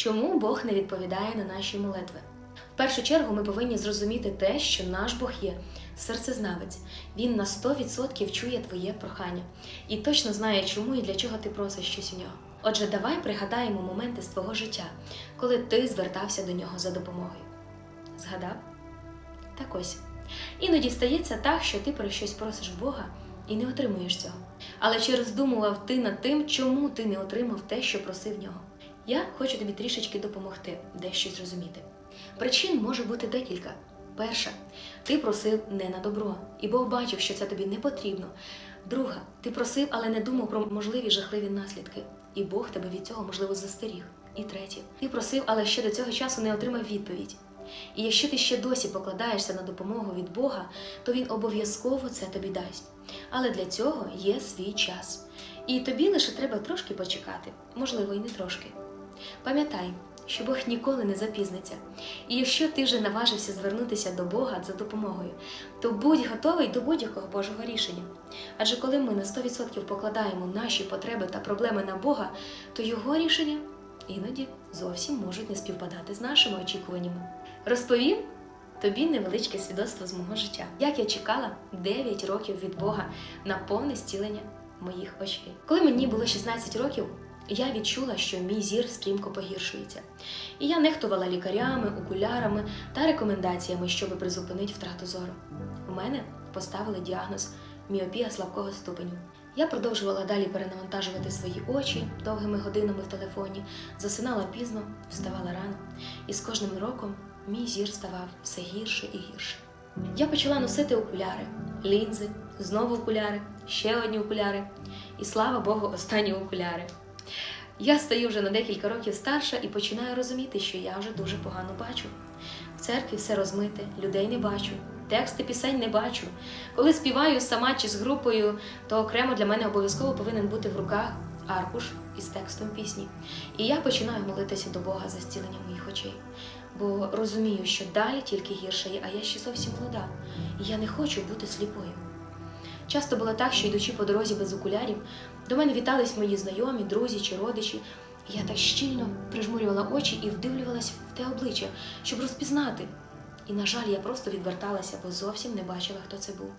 Чому Бог не відповідає на наші молитви? В першу чергу ми повинні зрозуміти те, що наш Бог є серцезнавець. Він на 100% чує твоє прохання і точно знає, чому і для чого ти просиш щось у нього. Отже, давай пригадаємо моменти з твого життя, коли ти звертався до нього за допомогою. Згадав? Так ось. Іноді стається так, що ти про щось просиш Бога і не отримуєш цього. Але чи роздумував ти над тим, чому ти не отримав те, що просив нього? Я хочу тобі трішечки допомогти, дещо зрозуміти. Причин може бути декілька. Перша, ти просив не на добро, і Бог бачив, що це тобі не потрібно. Друга, ти просив, але не думав про можливі жахливі наслідки, і Бог тебе від цього можливо застеріг. І третє, ти просив, але ще до цього часу не отримав відповідь. І якщо ти ще досі покладаєшся на допомогу від Бога, то Він обов'язково це тобі дасть. Але для цього є свій час. І тобі лише треба трошки почекати, можливо, і не трошки. Пам'ятай, що Бог ніколи не запізниться. І якщо ти вже наважився звернутися до Бога за допомогою, то будь готовий до будь-якого Божого рішення. Адже коли ми на 100% покладаємо наші потреби та проблеми на Бога, то його рішення іноді зовсім можуть не співпадати з нашими очікуваннями. Розповім тобі невеличке свідоцтво з мого життя, як я чекала 9 років від Бога на повне зцілення моїх очей. Коли мені було 16 років, я відчула, що мій зір стрімко погіршується. І я нехтувала лікарями, окулярами та рекомендаціями, щоб призупинити втрату зору. У мене поставили діагноз міопія слабкого ступеню. Я продовжувала далі перенавантажувати свої очі довгими годинами в телефоні, засинала пізно, вставала рано, і з кожним роком мій зір ставав все гірше і гірше. Я почала носити окуляри, лінзи, знову окуляри, ще одні окуляри, і слава Богу, останні окуляри. Я стаю вже на декілька років старша і починаю розуміти, що я вже дуже погано бачу. В церкві все розмите, людей не бачу, тексти пісень не бачу. Коли співаю сама чи з групою, то окремо для мене обов'язково повинен бути в руках аркуш із текстом пісні. І я починаю молитися до Бога за зцілення моїх очей. Бо розумію, що далі тільки гірше а я ще зовсім молода, і я не хочу бути сліпою. Часто було так, що йдучи по дорозі без окулярів, до мене вітались мої знайомі, друзі чи родичі. Я так щільно прижмурювала очі і вдивлювалась в те обличчя, щоб розпізнати. І, на жаль, я просто відверталася, бо зовсім не бачила, хто це був.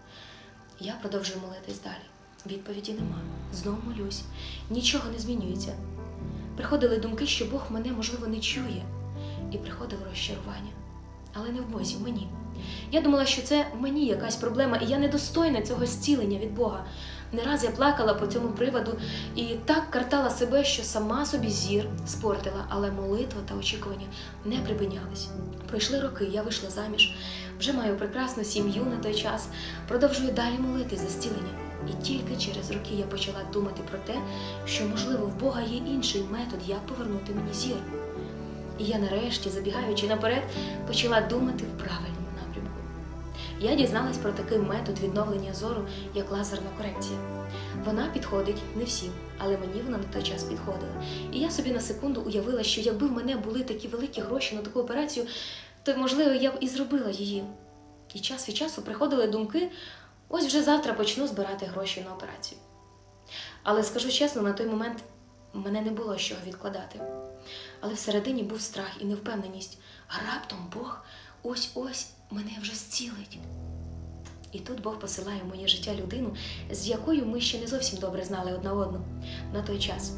Я продовжую молитись далі. Відповіді нема. Знову молюсь. Нічого не змінюється. Приходили думки, що Бог мене, можливо, не чує, і приходило розчарування. Але не в Бозі, в мені. Я думала, що це в мені якась проблема, і я недостойна цього зцілення від Бога. Не раз я плакала по цьому приводу і так картала себе, що сама собі зір спортила, але молитва та очікування не припинялись. Пройшли роки, я вийшла заміж, вже маю прекрасну сім'ю на той час, продовжую далі молити за зцілення. І тільки через роки я почала думати про те, що, можливо, в Бога є інший метод, як повернути мені зір. І я нарешті, забігаючи наперед, почала думати в правильному напрямку. Я дізналась про такий метод відновлення зору, як лазерна корекція. Вона підходить не всім, але мені вона на той час підходила. І я собі на секунду уявила, що якби в мене були такі великі гроші на таку операцію, то можливо я б і зробила її. І час від часу приходили думки: ось вже завтра почну збирати гроші на операцію. Але скажу чесно, на той момент мене не було з чого відкладати. Але всередині був страх і невпевненість, а раптом Бог ось-ось мене вже зцілить. І тут Бог посилає в моє життя людину, з якою ми ще не зовсім добре знали одна одну на той час.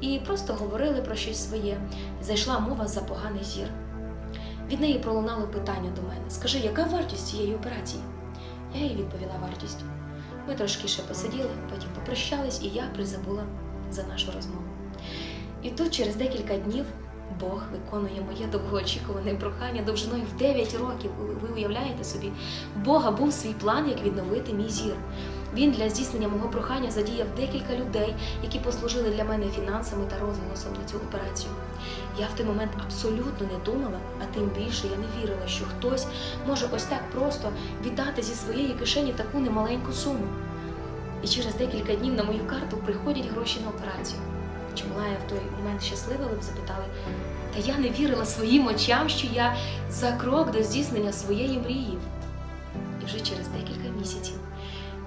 І просто говорили про щось своє. Зайшла мова за поганий зір. Від неї пролунало питання до мене: Скажи, яка вартість цієї операції? Я їй відповіла вартість. Ми трошки ще посиділи, потім попрощались, і я призабула за нашу розмову. І тут, через декілька днів, Бог виконує моє довгоочікуване прохання довжиною в 9 років. Ви- уявляєте собі? Бога був свій план, як відновити мій зір. Він для здійснення мого прохання задіяв декілька людей, які послужили для мене фінансами та розголосом на цю операцію. Я в той момент абсолютно не думала, а тим більше я не вірила, що хтось може ось так просто віддати зі своєї кишені таку немаленьку суму. І через декілька днів на мою карту приходять гроші на операцію. Чи була я в той момент щаслива, ви б запитали? Та я не вірила своїм очам, що я за крок до здійснення своєї мрії. І вже через декілька місяців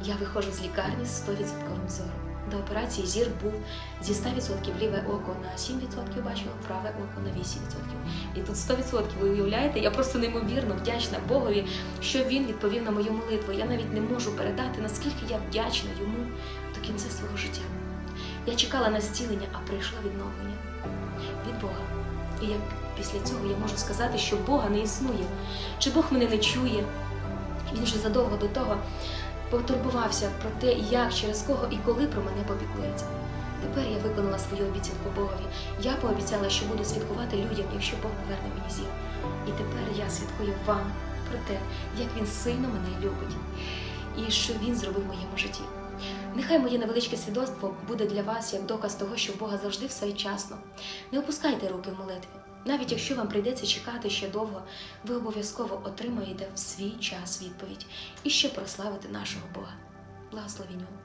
я виходжу з лікарні з 100% зором. до операції зір був зі 100% ліве око на 7% бачила, праве око на 8%. І тут 100%, ви уявляєте, я просто неймовірно вдячна Богові, що він відповів на мою молитву. Я навіть не можу передати, наскільки я вдячна йому до кінця свого життя. Я чекала на зцілення, а прийшло відновлення від Бога. І як після цього я можу сказати, що Бога не існує, чи Бог мене не чує. Він вже задовго до того потурбувався про те, як, через кого і коли про мене попіклується. Тепер я виконала свою обіцянку Богові. Я пообіцяла, що буду святкувати людям, якщо Бог поверне мені зір. І тепер я святкую вам про те, як він сильно мене любить і що він зробив в моєму житті. Нехай моє невеличке свідоцтво буде для вас як доказ того, що в Бога завжди все вчасно. Не опускайте руки в молитві. Навіть якщо вам прийдеться чекати ще довго, ви обов'язково отримаєте в свій час відповідь і ще прославите нашого Бога. Благословінь вам!